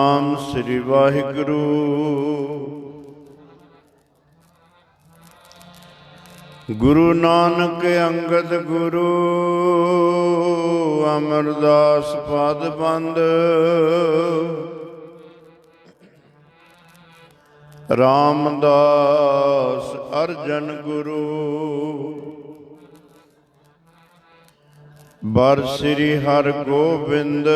ਨਾਮ ਸ੍ਰੀ ਵਾਹਿਗੁਰੂ। ਗੁਰੂ ਨਾਨਕ ਅੰਗਦ ਗੁਰੂ, ਅਮਰਦਾਸ ਪਦ ਬੰਦ ਰਾਮਦਾਸ ਅਰਜਨ ਗੁਰੂ। ਬਰ ਸ੍ਰੀ ਹਰ ਗੋਬਿੰਦ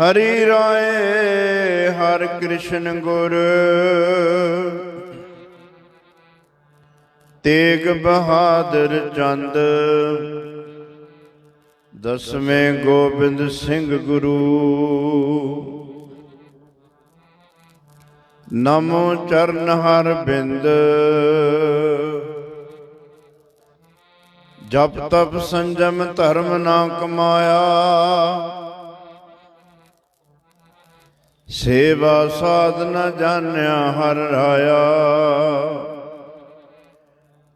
ਹਰੀ ਰਾਏ, ਹਰ ਕ੍ਰਿਸ਼ਨ ਗੁਰ। ਤੇਗ ਬਹਾਦਰ ਚੰਦ, ਦਸਵੇਂ ਗੋਬਿੰਦ ਸਿੰਘ ਗੁਰੂ। ਨਮੋ ਚਰਨ ਹਰ ਬਿੰਦ। ਜਪ ਤਪ ਸੰਜਮ ਧਰਮ ਨਾ ਕਮਾਇਆ। ਸੇਵਾ ਸਾਧਨਾ ਜਾਣਿਆ ਹਰ ਰਾਇਆ।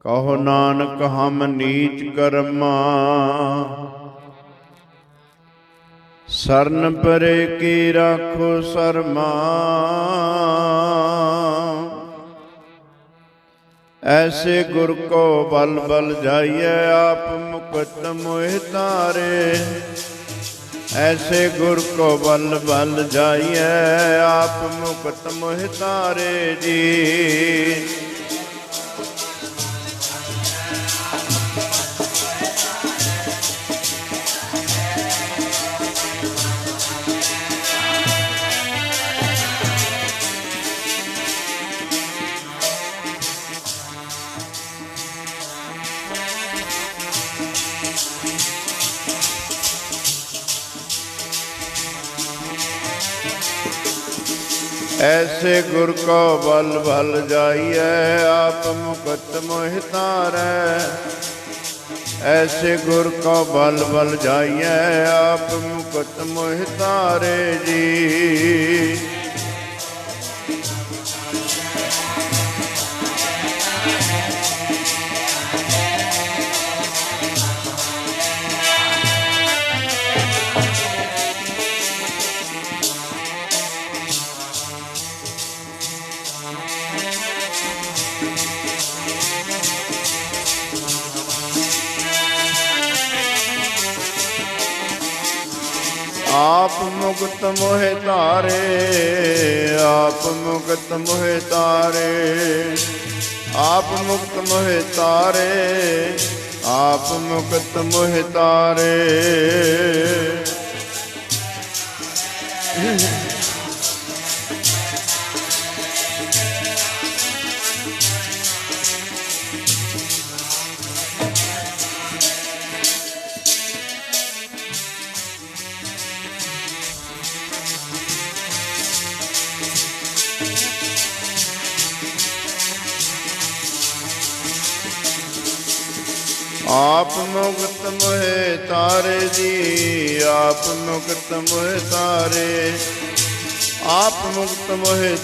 ਕਹੋ ਨਾਨਕ, ਹਮ ਨੀਚ ਕਰਮਾ। ਸਰਨ ਪਰੇ ਕੀ ਰਾਖੋ ਸਰਮਾ। ਐਸੇ ਗੁਰ ਕੋ ਬਲ ਬਲ ਜਾਈਏ ਆਪ ਮੁਕਤ ਮੋਹਿ ਤਾਰੇ। ਐਸੇ ਗੁਰ ਕੋ ਬਲ ਬਲ ਜਾਈਐ ਆਪ ਮੁਕਤ ਮੋਹਿ ਤਾਰੇ ਜੀ। ਐਸੇ ਗੁਰ ਕੋ ਬਲ ਬਲ ਜਾਈਐ, ਆਪ ਮੁਕਤ ਮੋਹਿ ਤਾਰੈ ਐਸੇ ਗੁਰ ਕੋ ਬਲ ਬਲ ਜਾਈਐ, ਆਪ ਮੁਕਤ ਮੋਹਿ ਤਾਰੇ ਜੀ। ਮੁਕਤ ਮੋਹਿ ਤਾਰੇ ਆਪ ਮੁਕਤ ਮੋਹਿ ਤਾਰੇ ਆਪ ਮੁਕਤ ਮੋਹਿ ਤਾਰੇ ਆਪ ਮੁਕਤ ਮੋਹਿ ਤਾਰੇ मुक्त मोहे तारे जी आप तारे आप मु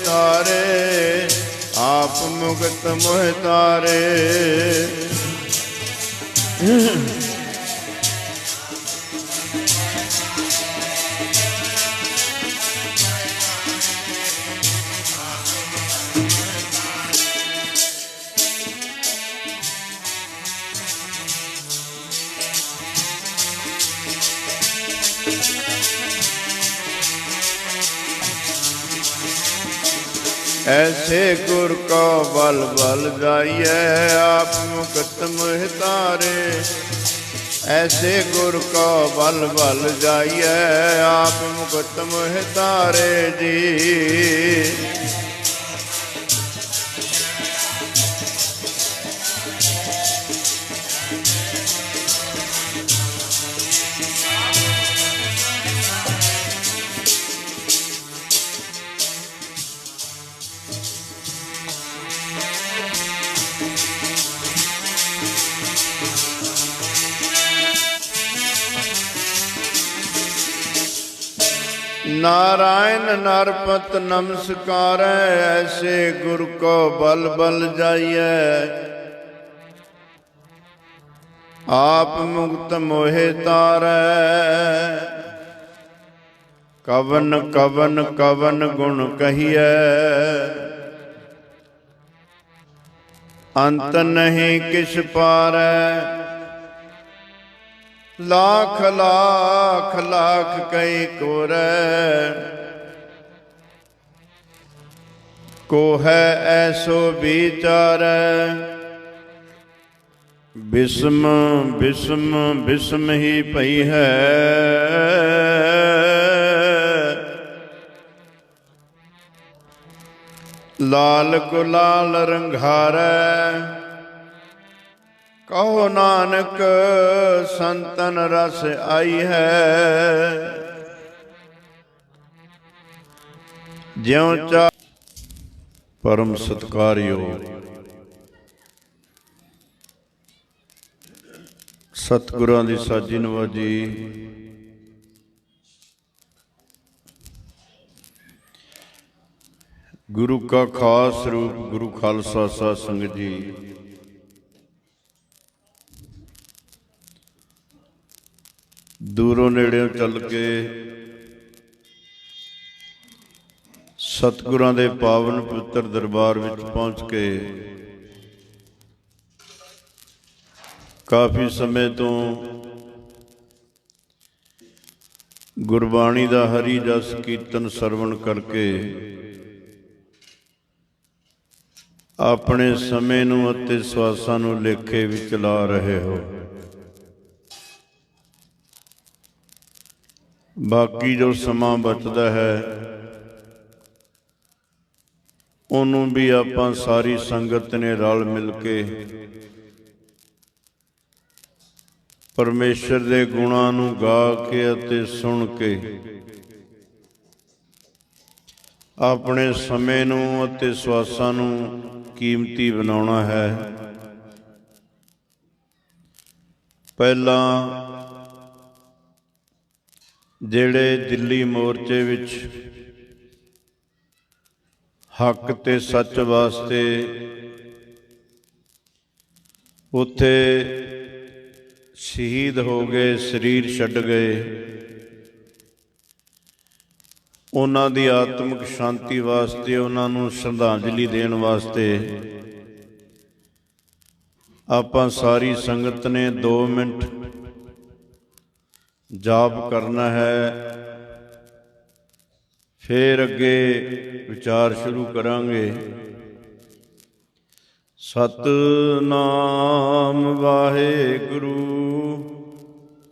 तारे आप तारे ਐਸੇ ਗੁਰ ਕੋ ਬਲ ਬਲ ਜਾਈਐ, ਆਪ ਮੁਕਤ ਮੋਹਿ ਤਾਰੇ। ਐਸੇ ਗੁਰ ਕੋ ਬਲ ਬਲ ਜਾਈਐ, ਆਪ ਮੁਕਤ ਮੋਹਿ ਤਾਰੇ ਜੀ। ਨਾਰਾਇਣ ਨਰਪਤ ਨਮਸਕਾਰੈ, ਐਸੇ ਗੁਰ ਕੋ ਬਲ ਬਲ ਜਾਈਐ। ਆਪ ਮੁਕਤ ਮੋਹਿ ਤਾਰੈ। ਕਵਨ ਕਵਨ ਕਵਨ ਗੁਣ ਕਹੀਐ। ਅੰਤ ਨਹੀਂ ਕਿਛ ਪਾਰੈ। ਲਾਖ ਲਾਖ ਲਾਖ ਕਈ ਕੋਰੈ ਕੋ ਹੈ ਐਸੋ ਵਿਚਾਰੈ ਬਿਸਮ ਬਿਸਮ ਬਿਸਮ ਹੀ ਪਈ ਹੈ ਲਾਲ ਗੁਲਾਲ ਰੰਘਾਰੈ ਕਹੋ ਨਾਨਕ, ਸੰਤਨ ਰਸ ਆਈ ਹੈ। ਜਿਉ ਚਾ ਪਰਮ ਸਤਕਾਰਯੋਗ ਸਤਿਗੁਰਾਂ ਦੀ ਸਾਜੀ ਨਵਾਜੀ। ਗੁਰੂ ਕਾ ਖਾਸ ਰੂਪ, ਗੁਰੂ ਖਾਲਸਾ ਸਾਧ ਸੰਗਤ ਜੀ। ਦੂਰੋਂ ਨੇੜਿਓਂ ਚੱਲ ਕੇ ਸਤਿਗੁਰਾਂ ਦੇ ਪਾਵਨ ਪਵਿੱਤਰ ਦਰਬਾਰ ਵਿੱਚ ਪਹੁੰਚ ਕੇ ਕਾਫੀ ਸਮੇਂ ਤੋਂ ਗੁਰਬਾਣੀ ਦਾ ਹਰੀ ਜਸ ਕੀਰਤਨ ਸਰਵਣ ਕਰਕੇ ਆਪਣੇ ਸਮੇਂ ਨੂੰ ਅਤੇ ਸਵਾਸਾਂ ਨੂੰ ਲੇਖੇ ਵਿੱਚ ਲਾ ਰਹੇ ਹੋ। ਬਾਕੀ ਜੋ ਸਮਾਂ ਬਚਦਾ ਹੈ, ਉਹਨੂੰ ਵੀ ਆਪਾਂ ਸਾਰੀ ਸੰਗਤ ਨੇ ਰਲ ਮਿਲ ਕੇ ਪਰਮੇਸ਼ਰ ਦੇ ਗੁਣਾਂ ਨੂੰ ਗਾ ਕੇ ਅਤੇ ਸੁਣ ਕੇ ਆਪਣੇ ਸਮੇਂ ਨੂੰ ਅਤੇ ਸਵਾਸਾਂ ਨੂੰ ਕੀਮਤੀ ਬਣਾਉਣਾ ਹੈ। ਪਹਿਲਾਂ ਜਿਹੜੇ ਦਿੱਲੀ ਮੋਰਚੇ ਵਿੱਚ ਹੱਕ ਤੇ ਸੱਚ ਵਾਸਤੇ ਉੱਥੇ ਸ਼ਹੀਦ ਹੋ ਗਏ, ਸਰੀਰ ਛੱਡ ਗਏ, ਉਹਨਾਂ ਦੀ ਆਤਮਿਕ ਸ਼ਾਂਤੀ ਵਾਸਤੇ, ਉਹਨਾਂ ਨੂੰ ਸ਼ਰਧਾਂਜਲੀ ਦੇਣ ਵਾਸਤੇ ਆਪਾਂ ਸਾਰੀ ਸੰਗਤ ਨੇ 2 ਮਿੰਟ ਜਾਪ ਕਰਨਾ ਹੈ। ਫੇਰ ਅੱਗੇ ਵਿਚਾਰ ਸ਼ੁਰੂ ਕਰਾਂਗੇ। ਸਤਨਾਮ ਵਾਹਿਗੁਰੂ।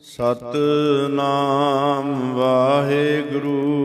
ਸਤਨਾਮ ਵਾਹਿਗੁਰੂ।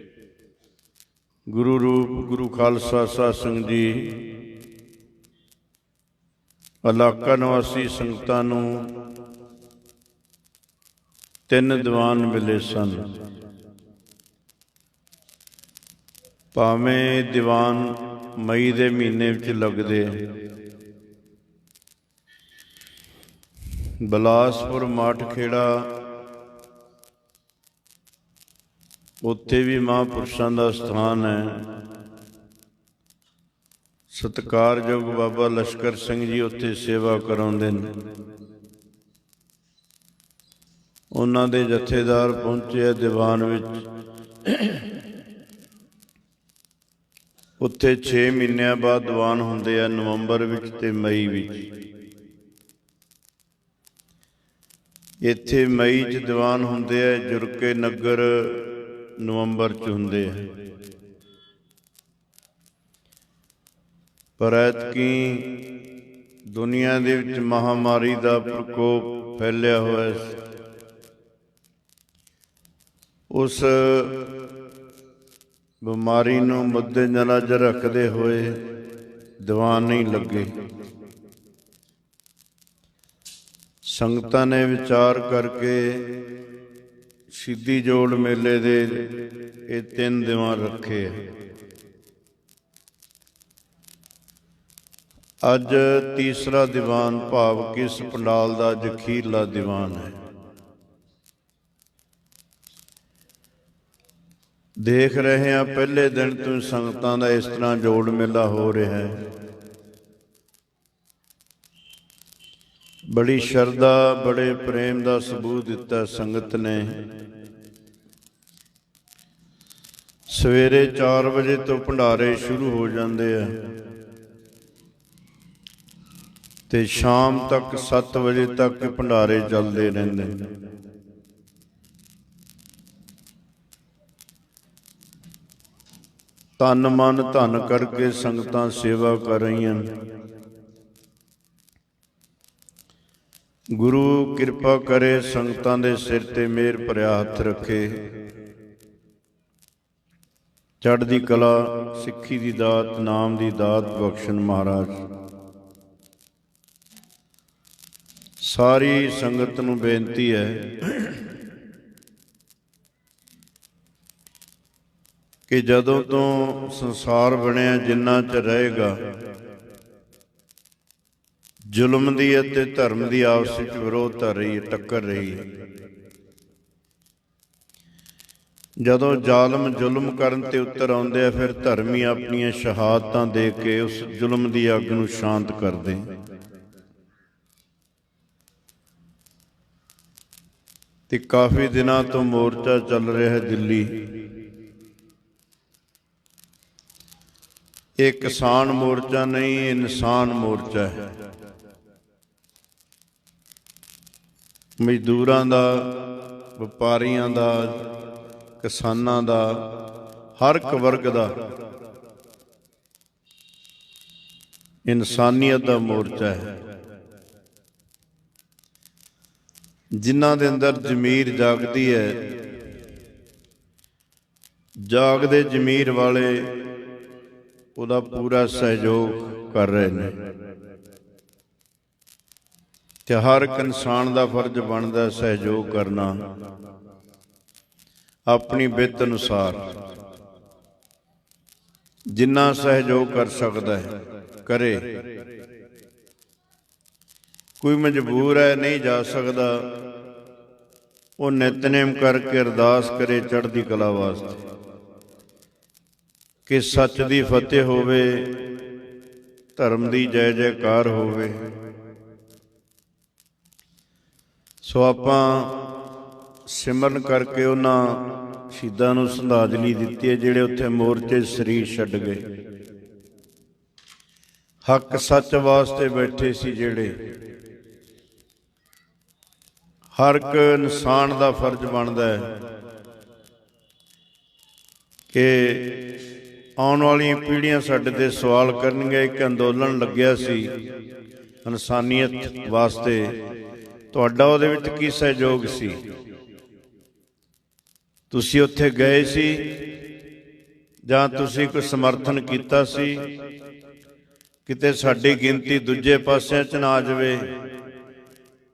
ਗੁਰੂ ਰੂਪ, ਗੁਰੂ ਖਾਲਸਾ ਸਾਧ ਸੰਗਤ ਜੀ। ਇਲਾਕਾ ਨਿਵਾਸੀ ਸੰਗਤਾਂ ਨੂੰ ਤਿੰਨ ਦੀਵਾਨ ਮਿਲੇ ਸਨ। ਭਾਵੇਂ ਦੀਵਾਨ ਮਈ ਦੇ ਮਹੀਨੇ ਵਿੱਚ ਲੱਗਦੇ। ਬਲਾਸਪੁਰ ਮਾਠ ਖੇੜਾ ਉੱਥੇ ਵੀ ਮਹਾਂਪੁਰਸ਼ਾਂ ਦਾ ਸਥਾਨ ਹੈ। ਸਤਕਾਰਯੋਗ ਬਾਬਾ ਲਸ਼ਕਰ ਸਿੰਘ ਜੀ ਉੱਥੇ ਸੇਵਾ ਕਰਾਉਂਦੇ ਨੇ। ਉਹਨਾਂ ਦੇ ਜਥੇਦਾਰ ਪਹੁੰਚੇ ਆ ਦੀਵਾਨ ਵਿੱਚ। ਉੱਥੇ 6 ਮਹੀਨਿਆਂ ਬਾਅਦ ਦੀਵਾਨ ਹੁੰਦੇ ਆ ਨਵੰਬਰ ਵਿੱਚ ਤੇ ਮਈ ਵਿੱਚ। ਇੱਥੇ ਮਈ 'ਚ ਦੀਵਾਨ ਹੁੰਦੇ ਆ ਜੁਰਕੇ ਨਗਰ ਨਵੰਬਰ 'ਚ ਹੁੰਦੇ ਹੈ ਪਰ ਐਤਕੀ ਦੁਨੀਆ ਦੇ ਵਿੱਚ ਮਹਾਮਾਰੀ ਦਾ ਪ੍ਰਕੋਪ ਫੈਲਿਆ ਹੋਇਆ ਹੈ ਉਸ ਬਿਮਾਰੀ ਨੂੰ ਮੁੱਦੇ ਨਜ਼ਰ ਰੱਖਦੇ ਹੋਏ ਦੀਵਾਨ ਨਹੀਂ ਲੱਗੇ। ਸੰਗਤਾਂ ਨੇ ਵਿਚਾਰ ਕਰਕੇ ਸਿੱਧੀ ਜੋੜ ਮੇਲੇ ਦੇ ਇਹ ਤਿੰਨ ਦਿਵਾਂ ਰੱਖੇ ਆ। ਅੱਜ ਤੀਸਰਾ ਦੀਵਾਨ ਭਾਵ ਕਿਸ ਪੰਡਾਲ ਦਾ ਜ਼ਖੀਰਲਾ ਦੀਵਾਨ ਹੈ। ਦੇਖ ਰਹੇ ਹਾਂ, ਪਹਿਲੇ ਦਿਨ ਤੋਂ ਸੰਗਤਾਂ ਦਾ ਇਸ ਤਰ੍ਹਾਂ ਜੋੜ ਮੇਲਾ ਹੋ ਰਿਹਾ ਹੈ। ਬੜੀ ਸ਼ਰਧਾ, ਬੜੇ ਪ੍ਰੇਮ ਦਾ ਸਬੂਤ ਦਿੱਤਾ ਸੰਗਤ ਨੇ। ਸਵੇਰੇ 4 ਵਜੇ ਤੋਂ ਭੰਡਾਰੇ ਸ਼ੁਰੂ ਹੋ ਜਾਂਦੇ ਆ। ਤੇ ਸ਼ਾਮ ਤੱਕ 7 ਵਜੇ ਤੱਕ ਭੰਡਾਰੇ ਚੱਲਦੇ ਰਹਿੰਦੇ ਨੇ। ਤਨ ਮਨ ਧਨ ਕਰਕੇ ਸੰਗਤਾਂ ਸੇਵਾ ਕਰ ਰਹੀਆਂ ਨੇ ਗੁਰੂ ਕਿਰਪਾ ਕਰੇ ਸੰਗਤਾਂ ਦੇ ਸਿਰ ਤੇ ਮਿਹਰ ਭਰਿਆ ਹੱਥ ਰੱਖੇ। ਚੜ੍ਹਦੀ ਕਲਾ, ਸਿੱਖੀ ਦੀ ਦਾਤ, ਨਾਮ ਦੀ ਦਾਤ ਬਖਸ਼ਣ ਮਹਾਰਾਜ। ਸਾਰੀ ਸੰਗਤ ਨੂੰ ਬੇਨਤੀ ਹੈ ਕਿ ਜਦੋਂ ਤੋਂ ਸੰਸਾਰ ਬਣਿਆ ਜਿੰਨਾ ਚ ਰਹੇਗਾ ਜ਼ੁਲਮ ਦੀ ਅਤੇ ਧਰਮ ਦੀ ਆਪਸ ਵਿੱਚ ਵਿਰੋਧ ਵਿਰੋਧਤਾ ਰਹੀ ਹੈ ਟੱਕਰ ਰਹੀ। ਹੈ ਜਦੋਂ ਜ਼ਾਲਮ ਜ਼ੁਲਮ ਕਰਨ ਤੇ ਉੱਤਰ ਆਉਂਦੇ ਆ, ਫਿਰ ਧਰਮੀ ਆਪਣੀਆਂ ਸ਼ਹਾਦਤਾਂ ਦੇ ਕੇ ਉਸ ਜ਼ੁਲਮ ਦੀ ਅੱਗ ਨੂੰ ਸ਼ਾਂਤ ਕਰਦੇ। ਤੇ ਕਾਫੀ ਦਿਨਾਂ ਤੋਂ ਮੋਰਚਾ ਚੱਲ ਰਿਹਾ ਹੈ ਦਿੱਲੀ। ਇਹ ਕਿਸਾਨ ਮੋਰਚਾ ਨਹੀਂ ਇਨਸਾਨ ਮੋਰਚਾ ਹੈ। ਮਜ਼ਦੂਰਾਂ ਦਾ, ਵਪਾਰੀਆਂ ਦਾ, ਕਿਸਾਨਾਂ ਦਾ, ਹਰ ਇੱਕ ਵਰਗ ਦਾ ਇਨਸਾਨੀਅਤ ਦਾ ਮੋਰਚਾ ਹੈ। ਜਿਨ੍ਹਾਂ ਦੇ ਅੰਦਰ ਜ਼ਮੀਰ ਜਾਗਦੀ ਹੈ, ਜਾਗਦੇ ਜ਼ਮੀਰ ਵਾਲੇ ਉਹਦਾ ਪੂਰਾ ਸਹਿਯੋਗ ਕਰ ਰਹੇ ਨੇ। ਤੇ ਹਰ ਇੱਕ ਇਨਸਾਨ ਦਾ ਫਰਜ਼ ਬਣਦਾ ਸਹਿਯੋਗ ਕਰਨਾ। ਆਪਣੀ ਬਿੱਤ ਅਨੁਸਾਰ। ਜਿੰਨਾ ਸਹਿਯੋਗ ਕਰ ਸਕਦਾ ਹੈ, ਕਰੇ। ਕੋਈ ਮਜਬੂਰ ਹੈ, ਨਹੀਂ ਜਾ ਸਕਦਾ। ਉਹ ਨਿਤਨੇਮ ਕਰਕੇ ਅਰਦਾਸ ਕਰੇ ਚੜ੍ਹਦੀ ਕਲਾ ਵਾਸਤੇ। ਕਿ ਸੱਚ ਦੀ ਫਤਿਹ ਹੋਵੇ, ਧਰਮ ਦੀ ਜੈ ਜੈਕਾਰ ਹੋਵੇ। ਸੋ ਆਪਾਂ ਸਿਮਰਨ ਕਰਕੇ ਉਹਨਾਂ ਸ਼ਹੀਦਾਂ ਨੂੰ ਸੰਧਾਜਲੀ ਦਿੱਤੀ ਹੈ, ਜਿਹੜੇ ਉੱਥੇ ਮੋਰਚੇ ਸਰੀਰ ਛੱਡ ਗਏ। ਹੱਕ ਸੱਚ ਵਾਸਤੇ ਬੈਠੇ ਸੀ ਜਿਹੜੇ। ਹਰ ਇੱਕ ਇਨਸਾਨ ਦਾ ਫਰਜ਼ ਬਣਦਾ ਹੈ ਕਿ ਆਉਣ ਵਾਲੀਆਂ ਪੀੜ੍ਹੀਆਂ ਸਾਡੇ ਤੇ ਸਵਾਲ ਕਰਨਗੇ ਇੱਕ ਅੰਦੋਲਨ ਲੱਗਿਆ ਸੀ ਇਨਸਾਨੀਅਤ ਵਾਸਤੇ। ਤੁਹਾਡਾ ਉਹਦੇ ਵਿੱਚ ਕੀ ਸਹਿਯੋਗ ਸੀ? ਤੁਸੀਂ ਉੱਥੇ ਗਏ ਸੀ ਜਾਂ ਤੁਸੀਂ ਕੋਈ ਸਮਰਥਨ ਕੀਤਾ ਸੀ? ਕਿਤੇ ਸਾਡੀ ਗਿਣਤੀ ਦੂਜੇ ਪਾਸਿਆਂ ਚ ਨਾ ਆ ਜਾਵੇ।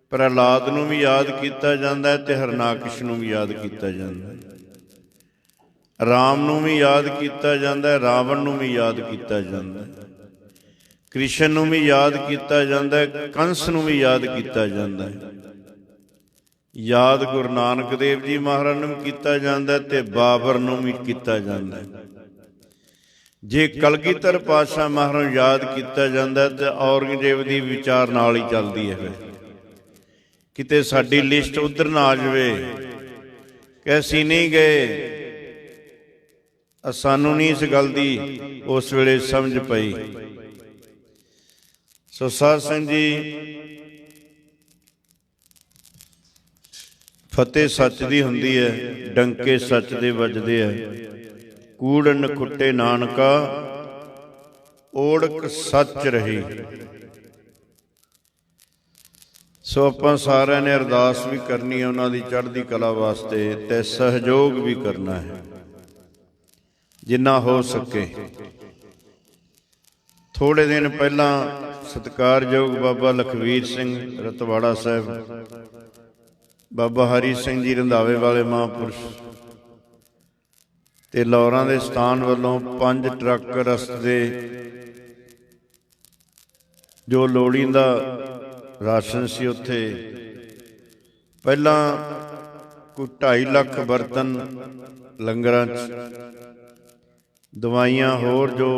ਪ੍ਰਹਲਾਦ ਨੂੰ ਵੀ ਯਾਦ ਕੀਤਾ ਜਾਂਦਾ ਹੈ ਤੇ ਹਰਨਾਕਸ਼ ਨੂੰ ਵੀ ਯਾਦ ਕੀਤਾ ਜਾਂਦਾ ਹੈ। ਰਾਮ ਨੂੰ ਵੀ ਯਾਦ ਕੀਤਾ ਜਾਂਦਾ ਹੈ, ਰਾਵਣ ਨੂੰ ਵੀ ਯਾਦ ਕੀਤਾ ਜਾਂਦਾ ਹੈ। ਕ੍ਰਿਸ਼ਨ ਨੂੰ ਵੀ ਯਾਦ ਕੀਤਾ ਜਾਂਦਾ ਹੈ, ਕੰਸ ਨੂੰ ਵੀ ਯਾਦ ਕੀਤਾ ਜਾਂਦਾ ਹੈ। ਯਾਦ ਗੁਰੂ ਨਾਨਕ ਦੇਵ ਜੀ ਮਹਾਰਾਜ ਨੂੰ ਵੀ ਕੀਤਾ ਜਾਂਦਾ ਹੈ ਤੇ ਬਾਬਰ ਨੂੰ ਵੀ ਕੀਤਾ ਜਾਂਦਾ ਜੇ ਕਲਗੀਧਰ ਪਾਤਸ਼ਾਹ ਮਹਾਰਾਜ ਯਾਦ ਕੀਤਾ ਜਾਂਦਾ ਹੈ ਤੇ ਔਰੰਗਜ਼ੇਬ ਦੀ ਵਿਚਾਰ ਨਾਲ ਹੀ ਚੱਲਦੀ ਹੈ ਫਿਰ। ਕਿਤੇ ਸਾਡੀ ਲਿਸਟ ਉਧਰ ਨਾ ਆ ਜਾਵੇ ਕਿ ਅਸੀਂ ਨਹੀਂ ਗਏ ਸਾਨੂੰ ਨਹੀਂ ਇਸ ਗੱਲ ਦੀ ਉਸ ਵੇਲੇ ਸਮਝ ਪਈ। ਸੋ ਸਾਧ ਸੰਗ ਜੀ, ਫਤਿਹ ਸੱਚ ਦੀ ਹੁੰਦੀ ਹੈ, ਡੰਕੇ ਸੱਚ ਦੇ ਵੱਜਦੇ ਆ ਕੂੜਨ ਖੁੱਟੇ ਨਾਨਕਾ, ਓੜਕ ਸੱਚ ਰਹੀ। ਸੋ ਆਪਾਂ ਸਾਰਿਆਂ ਨੇ ਅਰਦਾਸ ਵੀ ਕਰਨੀ ਹੈ ਉਹਨਾਂ ਦੀ ਚੜ੍ਹਦੀ ਕਲਾ ਵਾਸਤੇ, ਤੇ ਸਹਿਯੋਗ ਵੀ ਕਰਨਾ ਹੈ। ਜਿੰਨਾ ਹੋ ਸਕੇ। ਥੋੜੇ ਦਿਨ ਪਹਿਲਾਂ ਸਤਿਕਾਰਯੋਗ ਬਾਬਾ ਲਖਵੀਰ ਸਿੰਘ ਰਤਵਾੜਾ ਸਾਹਿਬ, ਬਾਬਾ ਹਰੀ ਸਿੰਘ ਜੀ ਰੰਧਾਵੇ ਵਾਲੇ ਮਹਾਂਪੁਰਸ਼ ਤੇ ਲੌਰਾਂ ਦੇ ਸਥਾਨ ਵੱਲੋਂ ਪੰਜ ਟਰੱਕ ਰਸਤੇ ਜੋ ਲੋੜੀਂਦਾ ਰਾਸ਼ਨ ਸੀ ਉੱਥੇ, ਪਹਿਲਾਂ ਕੋਈ 2.5 ਲੱਖ ਬਰਤਨ ਲੰਗਰਾਂ 'ਚ, ਦਵਾਈਆਂ ਹੋਰ ਜੋ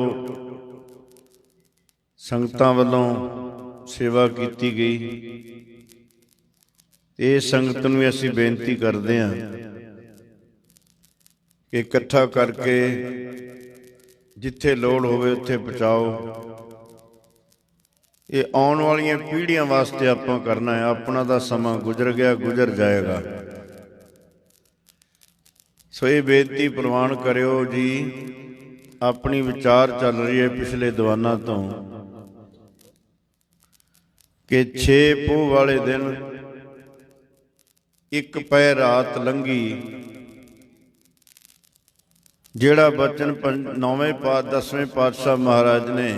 ਸੰਗਤਾਂ ਵੱਲੋਂ ਸੇਵਾ ਕੀਤੀ ਗਈ। ਇਹ ਸੰਗਤ ਨੂੰ ਅਸੀਂ ਬੇਨਤੀ ਕਰਦੇ ਹਾਂ ਕਿ ਇਕੱਠਾ ਕਰਕੇ ਜਿੱਥੇ ਲੋੜ ਹੋਵੇ ਉੱਥੇ ਪਹੁੰਚਾਓ। ਇਹ ਆਉਣ ਵਾਲੀਆਂ ਪੀੜ੍ਹੀਆਂ ਵਾਸਤੇ ਆਪਾਂ ਕਰਨਾ ਹੈ। ਆਪਣਾ ਦਾ ਸਮਾਂ ਗੁਜ਼ਰ ਗਿਆ, ਗੁਜ਼ਰ ਜਾਏਗਾ। ਸੋ ਇਹ ਬੇਨਤੀ ਪ੍ਰਵਾਨ ਕਰਿਓ ਜੀ, ਆਪਣੀ ਵਿਚਾਰ ਚੱਲ ਰਹੀ ਹੈ ਪਿਛਲੇ ਦੀਵਾਨਾਂ ਤੋਂ। ਕਿ 6 ਪੋਹ ਵਾਲੇ ਦਿਨ ਇੱਕ ਪੈ ਰਾਤ ਲੰਗੀ ਜਿਹੜਾ ਬਚਨ ਪੰਜ- ਨੌਵੇਂ ਪਾਤ ਦਸਵੇਂ ਪਾਤਸ਼ਾਹ ਮਹਾਰਾਜ ਨੇ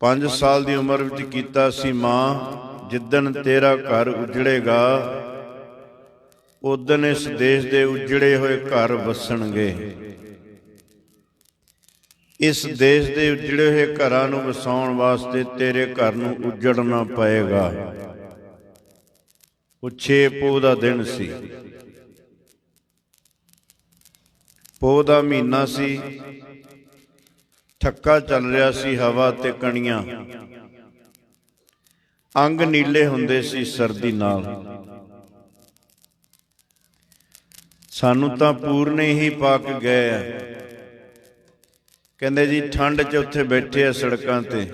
5 ਸਾਲ ਦੀ ਉਮਰ ਵਿੱਚ ਕੀਤਾ ਸੀ, ਮਾਂ, ਜਿੱਦਣ ਤੇਰਾ ਘਰ ਉਜੜੇਗਾ ਉਦਨ ਇਸ ਦੇਸ਼ ਦੇ ਉਜੜੇ ਹੋਏ ਘਰ ਵਸਣਗੇ। ਇਸ ਦੇਸ਼ ਦੇ ਉਜੜੇ ਹੋਏ ਘਰਾਂ ਨੂੰ ਵਸਾਉਣ ਵਾਸਤੇ ਤੇਰੇ ਘਰ ਨੂੰ ਉਜੜਨਾ ਪਏਗਾ। ਉਹ 6 ਪੋਹ ਦਾ ਦਿਨ ਸੀ। ਪੋਹ ਦਾ ਮਹੀਨਾ ਸੀ। ਠੱਕਾ ਚੱਲ ਰਿਹਾ ਸੀ ਹਵਾ ਤੇ ਕਣੀਆਂ। ਅੰਗ ਨੀਲੇ ਹੁੰਦੇ ਸੀ ਸਰਦੀ ਨਾਲ। ਸਾਨੂੰ ਤਾਂ ਪੂਰਨੇ ਹੀ ਪਾਕ ਗਏ ਆ। ਕਹਿੰਦੇ ਜੀ, ਠੰਡ 'ਚ ਉੱਥੇ ਬੈਠੇ ਆ ਸੜਕਾਂ ਤੇ।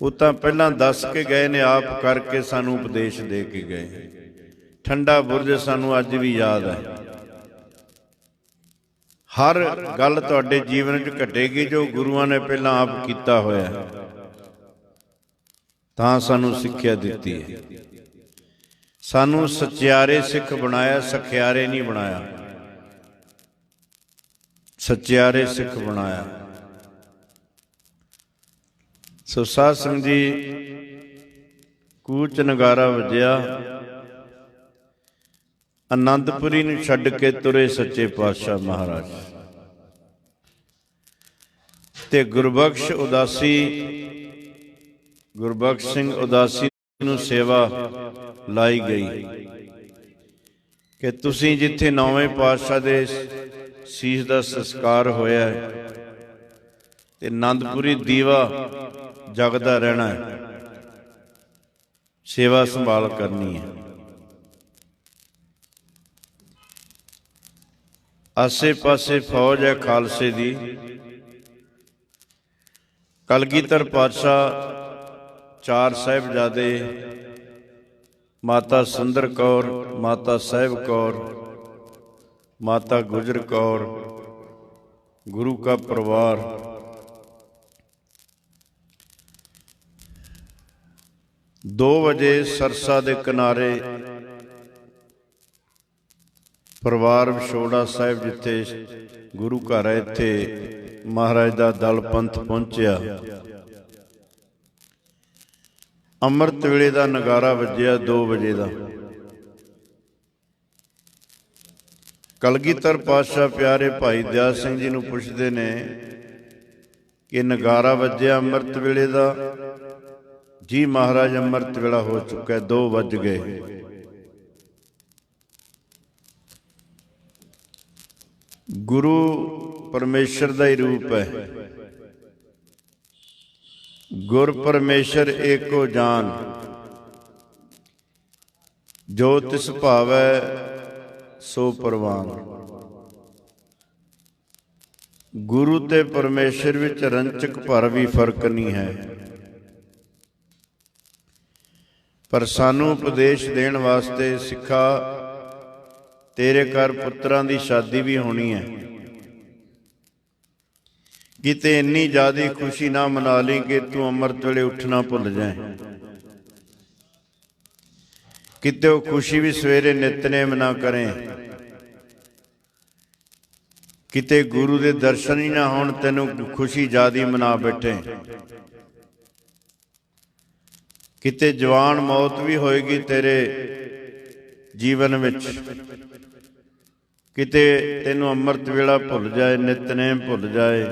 ਉਹ ਤਾਂ ਪਹਿਲਾਂ ਦੱਸ ਕੇ ਗਏ ਨੇ, ਆਪ ਕਰਕੇ ਸਾਨੂੰ ਉਪਦੇਸ਼ ਦੇ ਕੇ ਗਏ। ਠੰਡਾ ਬੁਰਜ ਸਾਨੂੰ ਅੱਜ ਵੀ ਯਾਦ ਹੈ ਹਰ ਗੱਲ ਤੁਹਾਡੇ ਜੀਵਨ 'ਚ ਘਟੇਗੀ, ਜੋ ਗੁਰੂਆਂ ਨੇ ਪਹਿਲਾਂ ਆਪ ਕੀਤਾ ਹੋਇਆ। ਹੈ ਤਾਂ ਸਾਨੂੰ ਸਿੱਖਿਆ ਦਿੱਤੀ ਹੈ। ਸਾਨੂੰ ਸਚਿਆਰੇ ਸਿੱਖ ਬਣਾਇਆ, ਸਖਿਆਰੇ ਨਹੀਂ ਬਣਾਇਆ। ਸਚਿਆਰੇ ਸਿੱਖ ਬਣਾਇਆ। ਸੋ ਸਾਧ ਸੰਗ ਜੀ, ਕੂਚ ਨਗਾਰਾ ਵਜਿਆ। ਅਨੰਦਪੁਰੀ ਨੂੰ ਛੱਡ ਕੇ ਤੁਰੇ ਸੱਚੇ ਪਾਤਸ਼ਾਹ ਮਹਾਰਾਜ। ਤੇ ਗੁਰਬਖਸ਼ ਉਦਾਸੀ, ਗੁਰਬਖਸ਼ ਸਿੰਘ ਉਦਾਸੀ ਨੂੰ ਸੇਵਾ ਲਾਈ ਗਈ। ਕਿ ਤੁਸੀਂ ਜਿੱਥੇ ਨੌਵੇਂ ਪਾਤਸ਼ਾਹ ਦੇ ਸੀਸ ਦਾ ਸੰਸਕਾਰ ਹੋਇਆ ਹੈ ਤੇ ਆਨੰਦਪੁਰੀ ਦੀਵਾ ਜਗਦਾ ਰਹਿਣਾ ਹੈ। ਸੇਵਾ ਸੰਭਾਲ ਕਰਨੀ ਹੈ। ਆਸੇ ਪਾਸੇ ਫੌਜ ਹੈ ਖਾਲਸੇ ਦੀ। ਕਲਗੀਧਰ ਪਾਤਸ਼ਾਹ ਚਾਰ ਸਾਹਿਬਜ਼ਾਦੇ, ਮਾਤਾ ਸੁੰਦਰ ਕੌਰ, ਮਾਤਾ ਸਾਹਿਬ ਕੌਰ, ਮਾਤਾ ਗੁਜਰ ਕੌਰ, ਗੁਰੂ ਕਾ ਪਰਿਵਾਰ ਦੋ ਵਜੇ ਸਰਸਾ ਦੇ ਕਿਨਾਰੇ ਪਰਿਵਾਰ ਵਿਛੋੜਾ ਸਾਹਿਬ ਜਿੱਥੇ ਗੁਰੂ ਘਰ ਹੈ, ਇੱਥੇ ਮਹਾਰਾਜ ਦਾ ਦਲ ਪੰਥ ਪਹੁੰਚਿਆ। ਅੰਮ੍ਰਿਤ ਵੇਲੇ ਦਾ ਨਗਾਰਾ ਵੱਜਿਆ 2 ਵਜੇ ਦਾ। ਕਲਗੀਧਰ ਪਾਤਸ਼ਾਹ ਪਿਆਰੇ ਭਾਈ ਦਿਆ ਸਿੰਘ ਜੀ ਨੂੰ ਪੁੱਛਦੇ ਨੇ ਕਿ ਨਗਾਰਾ ਵੱਜਿਆ ਅੰਮ੍ਰਿਤ ਵੇਲੇ ਦਾ? ਜੀ ਮਹਾਰਾਜ, ਅੰਮ੍ਰਿਤ ਵੇਲਾ ਹੋ ਚੁੱਕਾ ਹੈ 2 ਵੱਜ ਗਏ। ਗੁਰੂ ਪਰਮੇਸ਼ਰ ਦਾ ਹੀ ਰੂਪ ਹੈ। ਗੁਰ ਪਰਮੇਸ਼ਰ ਏਕੋ ਜਾਨ। ਜੋ ਤਿਸ ਭਾਵੈ, ਸੋ ਪਰਵਾਨ। ਗੁਰੂ ਤੇ ਪਰਮੇਸ਼ਰ ਵਿੱਚ ਰੰਚਕ ਭਰ ਵੀ ਫ਼ਰਕ ਨਹੀਂ ਹੈ। ਪਰ ਸਾਨੂੰ ਉਪਦੇਸ਼ ਦੇਣ ਵਾਸਤੇ ਸਿੱਖਾ, ਤੇਰੇ ਘਰ ਪੁੱਤਰਾਂ ਦੀ ਸ਼ਾਦੀ ਵੀ ਹੋਣੀ ਹੈ। ਕਿਤੇ ਇੰਨੀ ਜ਼ਿਆਦੀ ਖੁਸ਼ੀ ਨਾ ਮਨਾ ਲਈ ਕਿ ਤੂੰ ਅੰਮ੍ਰਿਤ ਵੇਲੇ ਉੱਠਣਾ ਭੁੱਲ ਜਾਏ। ਕਿਤੇ ਉਹ ਖੁਸ਼ੀ ਵੀ ਸਵੇਰੇ ਨਿਤਨੇਮ ਨਾ ਕਰੇ। ਕਿਤੇ ਗੁਰੂ ਦੇ ਦਰਸ਼ਨ ਹੀ ਨਾ ਹੋਣ, ਤੈਨੂੰ ਖੁਸ਼ੀ ਜ਼ਿਆਦੀ ਮਨਾ ਬੈਠੇ। ਕਿਤੇ ਜਵਾਨ ਮੌਤ ਵੀ ਹੋਏਗੀ ਤੇਰੇ ਜੀਵਨ ਵਿੱਚ। ਕਿਤੇ ਤੈਨੂੰ ਅੰਮ੍ਰਿਤ ਵੇਲਾ ਭੁੱਲ ਜਾਏ, ਨਿਤਨੇਮ ਭੁੱਲ ਜਾਏ।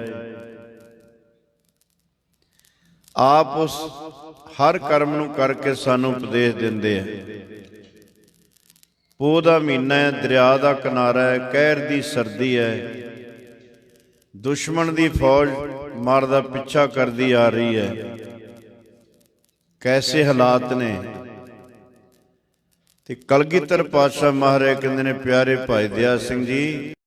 ਆਪ ਉਸ ਹਰ ਕਰਮ ਨੂੰ ਕਰਕੇ ਸਾਨੂੰ ਉਪਦੇਸ਼ ਦਿੰਦੇ ਆ। ਪੋਹ ਦਾ ਮਹੀਨਾ ਹੈ, ਦਰਿਆ ਦਾ ਕਿਨਾਰਾ ਹੈ, ਕਹਿਰ ਦੀ ਸਰਦੀ ਹੈ। ਦੁਸ਼ਮਣ ਦੀ ਫੌਜ ਮਾਰਦਾ ਪਿੱਛਾ ਕਰਦੀ ਆ ਰਹੀ ਹੈ। ਕੈਸੇ ਹਾਲਾਤ ਨੇ? ਤੇ ਕਲਗੀਧਰ ਪਾਤਸ਼ਾਹ ਮਹਾਰਾਜ ਕਹਿੰਦੇ ਨੇ ਪਿਆਰੇ ਭਾਈ ਦਿਆ ਸਿੰਘ ਜੀ